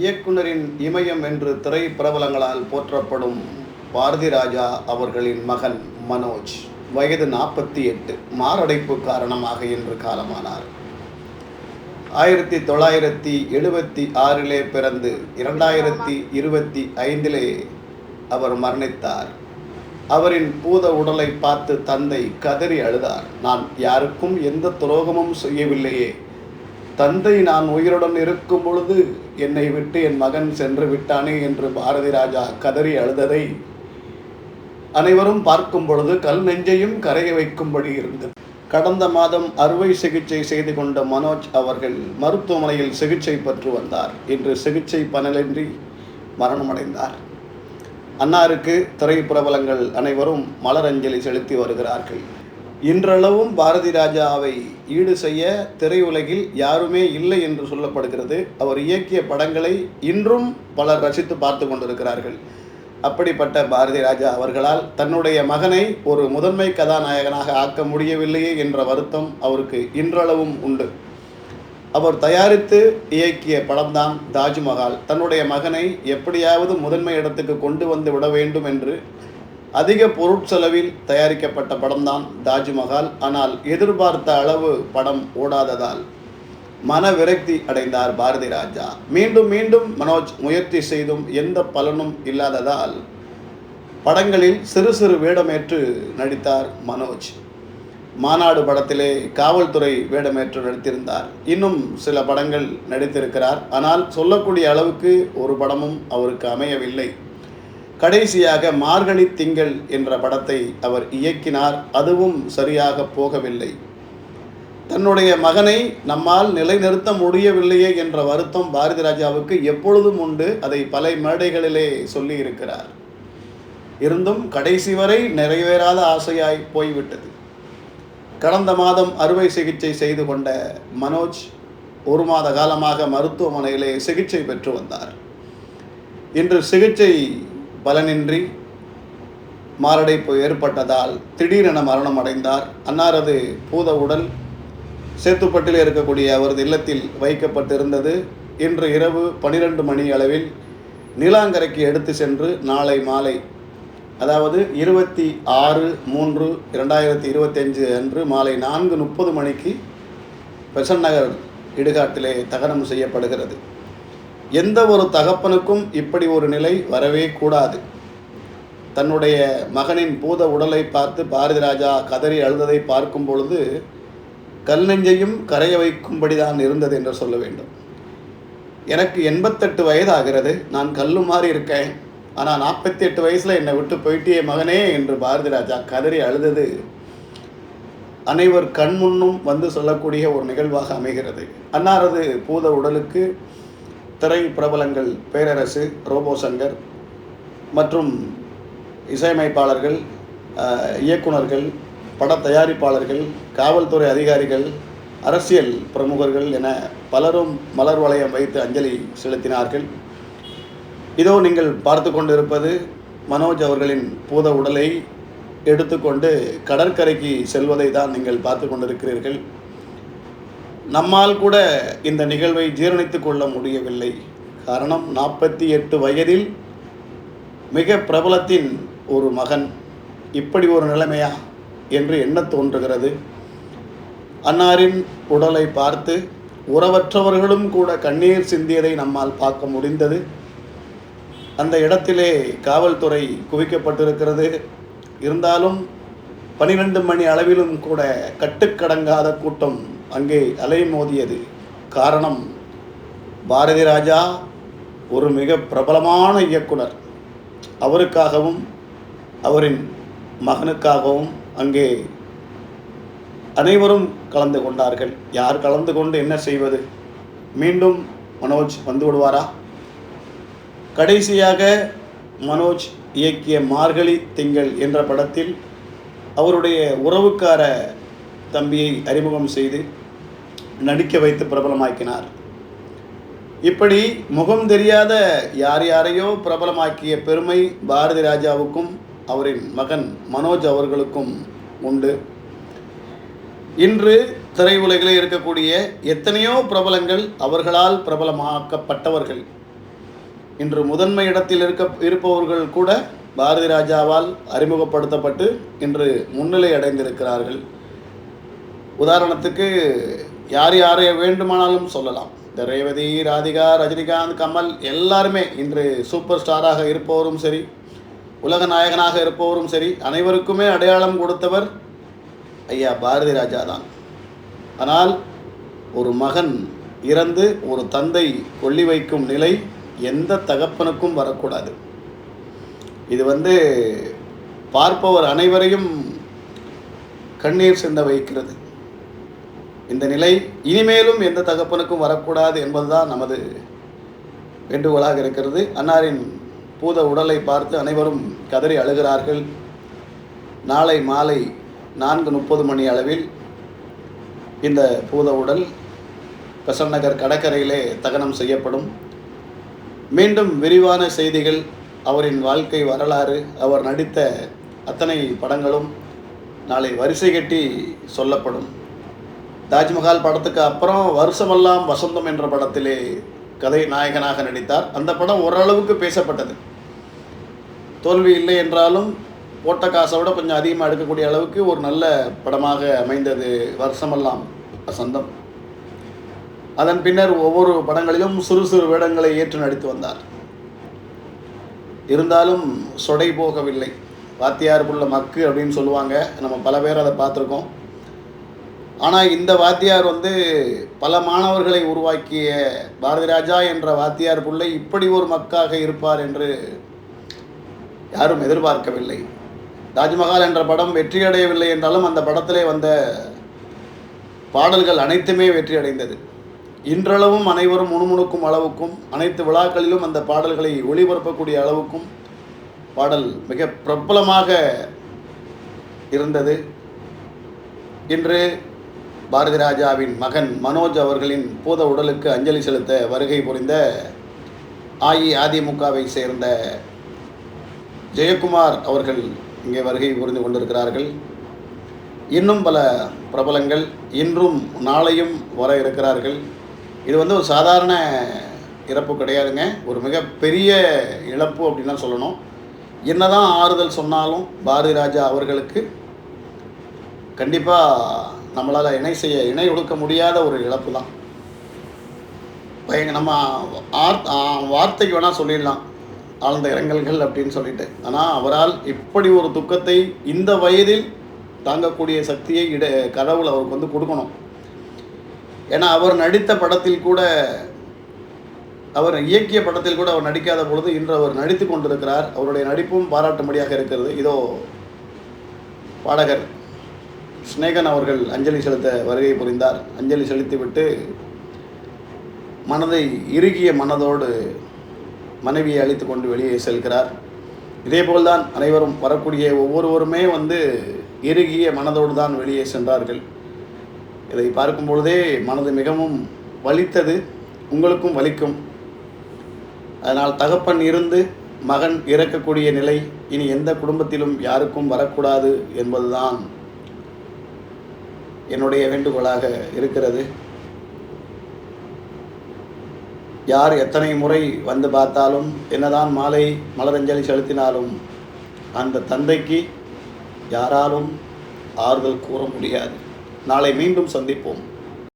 இயக்குனரின் இமயம் என்று திரை பிரபலங்களால் போற்றப்படும் பாரதி ராஜா அவர்களின் மகன் மனோஜ். வயது நாற்பத்தி எட்டு. மாரடைப்பு காரணமாக இன்று காலமானார். ஆயிரத்தி தொள்ளாயிரத்தி எழுபத்தி ஆறிலே பிறந்து இரண்டாயிரத்தி இருபத்தி ஐந்திலே அவர் மரணித்தார். அவரின் பூத உடலை பார்த்து தந்தை கதறி அழுதார். நான் யாருக்கும் எந்த துரோகமும் செய்யவில்லையே. தந்தை நான் உயிருடன் இருக்கும் பொழுது என்னை விட்டு என் மகன் சென்று விட்டானே என்று பாரதி ராஜா கதறி அழுததை அனைவரும் பார்க்கும் பொழுது கல் நெஞ்சையும் கரைய வைக்கும்படி இருந்தது. கடந்த மாதம் அறுவை சிகிச்சை செய்து கொண்ட மனோஜ் அவர்கள் மருத்துவமனையில் சிகிச்சை பெற்று வந்தார். இன்று சிகிச்சை பனலின்றி மரணமடைந்தார். அன்னாருக்கு திரைப்பிரபலங்கள் அனைவரும் மலரஞ்சலி செலுத்தி வருகிறார்கள். இன்றளவும் பாரதி ராஜாவை ஈடு செய்ய திரையுலகில் யாருமே இல்லை என்று சொல்லப்படுகிறது. அவர் இயக்கிய படங்களை இன்றும் பலர் ரசித்து பார்த்து கொண்டிருக்கிறார்கள். அப்படிப்பட்ட பாரதி ராஜா அவர்களால் தன்னுடைய மகனை ஒரு முதன்மை கதாநாயகனாக ஆக்க முடியவில்லையே என்ற வருத்தம் அவருக்கு இன்றளவும் உண்டு. அவர் தயாரித்து இயக்கிய படம்தான் தாஜ்மஹால். தன்னுடைய மகனை எப்படியாவது முதன்மை இடத்துக்கு கொண்டு வந்து விட வேண்டும் என்று அதிக பொருட்செலவில் தயாரிக்கப்பட்ட படம்தான் தாஜ்மஹால். ஆனால் எதிர்பார்த்த அளவு படம் ஓடாததால் மன விரக்தி அடைந்தார் பாரதி ராஜா. மீண்டும் மீண்டும் மனோஜ் முயற்சி செய்தும் எந்த பலனும் இல்லாததால் படங்களில் சிறு சிறு வேடமேற்று நடித்தார் மனோஜ். மாநாடு படத்திலே காவல்துறை வேடமேற்று நடித்திருந்தார். இன்னும் சில படங்கள் நடித்திருக்கிறார். ஆனால் சொல்லக்கூடிய அளவுக்கு ஒரு படமும் அவருக்கு அமையவில்லை. கடைசியாக மார்கழி திங்கள் என்ற படத்தை அவர் இயக்கினார். அதுவும் சரியாக போகவில்லை. தன்னுடைய மகனை நம்மால் நிலைநிறுத்த முடியவில்லையே என்ற வருத்தம் பாரதி ராஜாவுக்கு எப்பொழுதும் உண்டு. அதை பல மேடைகளிலே சொல்லி இருக்கிறார் இருந்தும் கடைசி வரை நிறைவேறாத ஆசையாய் போய்விட்டது. கடந்த மாதம் அறுவை சிகிச்சை செய்து கொண்ட மனோஜ் ஒரு மாத காலமாக மருத்துவமனையிலே சிகிச்சை பெற்று வந்தார். இன்று சிகிச்சை பலனின்றி மாரடைப்பு ஏற்பட்டதால் திடீரென மரணம் அடைந்தார். அன்னாரது பூத உடல் சேத்துப்பட்டில் இருக்கக்கூடிய அவரது இல்லத்தில் வைக்கப்பட்டிருந்தது. இன்று இரவு பனிரெண்டு மணி அளவில் நீலாங்கரைக்கு எடுத்து சென்று நாளை மாலை அதாவது இருபத்தி ஆறு மூன்று இரண்டாயிரத்தி இருபத்தஞ்சு அன்று மாலை நான்கு முப்பது மணிக்கு பெசன் நகர் இடுகாட்டிலே தகனம் செய்யப்படுகிறது. எந்த ஒரு தகப்பனுக்கும் இப்படி ஒரு நிலை வரவே கூடாது. தன்னுடைய மகனின் பூத உடலை பார்த்து பாரதி ராஜா கதறி அழுததை பார்க்கும் பொழுது கல் நெஞ்சையும் கரைய வைக்கும்படி தான் இருந்தது என்று சொல்ல வேண்டும். எனக்கு எண்பத்தெட்டு வயது ஆகிறது நான் கல்லு மாதிரி இருக்கேன். ஆனால் நாற்பத்தி எட்டு வயசில் என்னை விட்டு போயிட்டே மகனே என்று பாரதி ராஜா கதறி அழுதது அனைவர் கண் முன்னும் வந்து சொல்லக்கூடிய ஒரு நிகழ்வாக அமைகிறது. அன்னாரது பூத உடலுக்கு திரை பிரபலங்கள் பேரரசு ரோபோ சங்கர் மற்றும் இசையமைப்பாளர்கள் இயக்குநர்கள் இயக்குனர்கள் பட தயாரிப்பாளர்கள் காவல்துறை அதிகாரிகள் அரசியல் பிரமுகர்கள் என பலரும் மலர் வளையம் வைத்து அஞ்சலி செலுத்தினார்கள். இதோ நீங்கள் பார்த்து கொண்டிருப்பது மனோஜ் அவர்களின் பூத உடலை எடுத்துக்கொண்டு கடற்கரைக்கு செல்வதை தான் நீங்கள் பார்த்து கொண்டிருக்கிறீர்கள். நம்மால் கூட இந்த நிகழ்வை ஜீரணித்து கொள்ள முடியவில்லை. காரணம் நாற்பத்தி எட்டு வயதில் மிக பிரபலத்தின் ஒரு மகன். இப்படி ஒரு நிலைமையா? என்று எண்ண தோன்றுகிறது. அன்னாரின் உடலை பார்த்து உறவற்றவர்களும் கூட கண்ணீர் சிந்தியதை நம்மால் பார்க்க முடிந்தது. அந்த இடத்திலே காவல்துறை குவிக்கப்பட்டிருக்கிறது. இருந்தாலும் பனிரெண்டு மணி அளவிலும் கூட கட்டுக்கடங்காத கூட்டம் அங்கே அலைமோதியது. காரணம் பாரதி ராஜா ஒரு மிக பிரபலமான இயக்குனர். அவருக்காகவும் அவரின் மகனுக்காகவும் அங்கே அனைவரும் கலந்து கொண்டார்கள். யார் கலந்து கொண்டு என்ன செய்வது? மீண்டும் மனோஜ் வந்து விடுவாரா? கடைசியாக மனோஜ் இயக்கிய மார்கழி திங்கள் என்ற படத்தில் அவருடைய உறவுக்கார தம்பியை அறிமுகம் செய்து நடிக்க வைத்து பிரபலமாக்கினார். இப்படி முகம் தெரியாத யார் யாரையோ பிரபலமாக்கிய பெருமை பாரதி ராஜாவுக்கும் அவரின் மகன் மனோஜ் அவர்களுக்கும் உண்டு. இன்று திரையுலகில் இருக்கக்கூடிய எத்தனையோ பிரபலங்கள் அவர்களால் பிரபலமாக்கப்பட்டவர்கள். இன்று முதன்மை இடத்தில் இருக்க இருப்பவர்கள் கூட பாரதி ராஜாவால் அறிமுகப்படுத்தப்பட்டு இன்று முன்னிலை அடைந்திருக்கிறார்கள். உதாரணத்துக்கு யார் யாரை வேண்டுமானாலும் சொல்லலாம். இந்த ரேவதி ராதிகா ரஜினிகாந்த் கமல் எல்லாருமே இன்று சூப்பர் ஸ்டாராக இருப்பவரும் சரி உலக நாயகனாக இருப்பவரும் சரி அனைவருக்குமே அடையாளம் கொடுத்தவர் ஐயா பாரதி ராஜா தான். ஆனால் ஒரு மகன் இறந்து ஒரு தந்தை கொள்ளி வைக்கும் நிலை எந்த தகப்பனுக்கும் வரக்கூடாது. இது வந்து பார்ப்பவர் அனைவரையும் கண்ணீர் சிந்த வைக்கிறது. இந்த நிலை இனிமேலும் எந்த தகப்பனுக்கும் வரக்கூடாது என்பதுதான் நமது வேண்டுகோளாக இருக்கிறது. அன்னாரின் பூத உடலை பார்த்து அனைவரும் கதறி அழுகிறார்கள். நாளை மாலை நான்கு முப்பது மணி அளவில் இந்த பூத உடல் பெசன் நகர் கடற்கரையிலே தகனம் செய்யப்படும். மீண்டும் விரிவான செய்திகள் அவரின் வாழ்க்கை வரலாறு அவர் நடித்த அத்தனை படங்களும் நாளை வரிசை கட்டி சொல்லப்படும். தாஜ்மஹால் படத்துக்கு அப்புறம் வருஷமெல்லாம் வசந்தம் என்ற படத்திலே கதை நாயகனாக நடித்தார். அந்த படம் ஓரளவுக்கு பேசப்பட்டது. தோல்வி இல்லை என்றாலும் போட்ட காசை விட கொஞ்சம் அதிகமாக எடுக்கக்கூடிய அளவுக்கு ஒரு நல்ல படமாக அமைந்தது வருஷமெல்லாம் வசந்தம். அதன் பின்னர் ஒவ்வொரு படங்களிலும் சிறு சிறு வேடங்களை ஏற்று நடித்து வந்தார். இருந்தாலும் சொடை போகவில்லை. வாத்தியார் புள்ள மக்கு அப்படின்னு சொல்லுவாங்க. நம்ம பல பேர் அதை பார்த்துருக்கோம். ஆனால் இந்த வாத்தியார் வந்து பல மாணவர்களை உருவாக்கிய பாரதி ராஜா என்ற வாத்தியார் பிள்ளை இப்படி ஒரு மக்காக இருப்பார் என்று யாரும் எதிர்பார்க்கவில்லை. தாஜ்மஹால் என்ற படம் வெற்றியடையவில்லை என்றாலும் அந்த படத்திலே வந்த பாடல்கள் அனைத்துமே வெற்றி அடைந்தது இன்றளவும் அனைவரும் முணுமுணுக்கும் அளவுக்கும் அனைத்து விழாக்களிலும் அந்த பாடல்களை ஒளிபரப்பக்கூடிய அளவுக்கும் பாடல் மிக பிரபலமாக இருந்தது. இன்று பாரதி ராஜாவின் மகன் மனோஜ் அவர்களின் பூத உடலுக்கு அஞ்சலி செலுத்த வருகை புரிந்த அஇஅதிமுகவை சேர்ந்த ஜெயக்குமார் அவர்கள் இங்கே வருகை புரிந்து கொண்டிருக்கிறார்கள். இன்னும் பல பிரபலங்கள் இன்றும் நாளையும் வர இருக்கிறார்கள். இது வந்து ஒரு சாதாரண இறப்பு கிடையாதுங்க. ஒரு மிகப்பெரிய இழப்பு அப்படின்னு தான் சொல்லணும். என்னதான் ஆறுதல் சொன்னாலும் பாரதி ராஜா அவர்களுக்கு கண்டிப்பாக நம்மளால் இணை செய்ய இணை ஒடுக்க முடியாத ஒரு இழப்பு தான் பயங்க நம்ம ஆர் வார்த்தைக்கு வேணால் சொல்லிடலாம். ஆழ்ந்த இரங்கல்கள் அப்படின்னு சொல்லிட்டு. ஆனால் அவரால் இப்படி ஒரு துக்கத்தை இந்த வயதில் தாங்கக்கூடிய சக்தியை இட கடவுள் அவருக்கு வந்து கொடுக்கணும். ஏன்னா அவர் நடித்த படத்தில் கூட அவர் இயக்கிய படத்தில் கூட அவர் நடிக்காத பொழுது இன்று அவர் நடித்து கொண்டிருக்கிறார். அவருடைய நடிப்பும் பாராட்டும்படியாக இருக்கிறது. இதோ பாடகர் சினேகன் அவர்கள் அஞ்சலி செலுத்த வருகை புரிந்தார். அஞ்சலி செலுத்திவிட்டு மனதை இறுகிய மனதோடு மனைவியை அழைத்து கொண்டு வெளியே செல்கிறார். இதேபோல்தான் அனைவரும் வரக்கூடிய ஒவ்வொருவருமே வந்து இறுகிய மனதோடு தான் வெளியே சென்றார்கள். இதை பார்க்கும் பொழுதே மனது மிகவும் வலித்தது உங்களுக்கும் வலிக்கும். அதனால் தகப்பன் இருந்து மகன் இறக்கக்கூடிய நிலை இனி எந்த குடும்பத்திலும் யாருக்கும் வரக்கூடாது என்பதுதான் என்னுடைய வேண்டுகோளாக இருக்கிறது. யார் எத்தனை முறை வந்து பார்த்தாலும் என்னதான் மாலை மலரஞ்சலி செலுத்தினாலும் அந்த தந்தைக்கு யாராலும் ஆறுதல் கூற முடியாது. நாளை மீண்டும் சந்திப்போம்.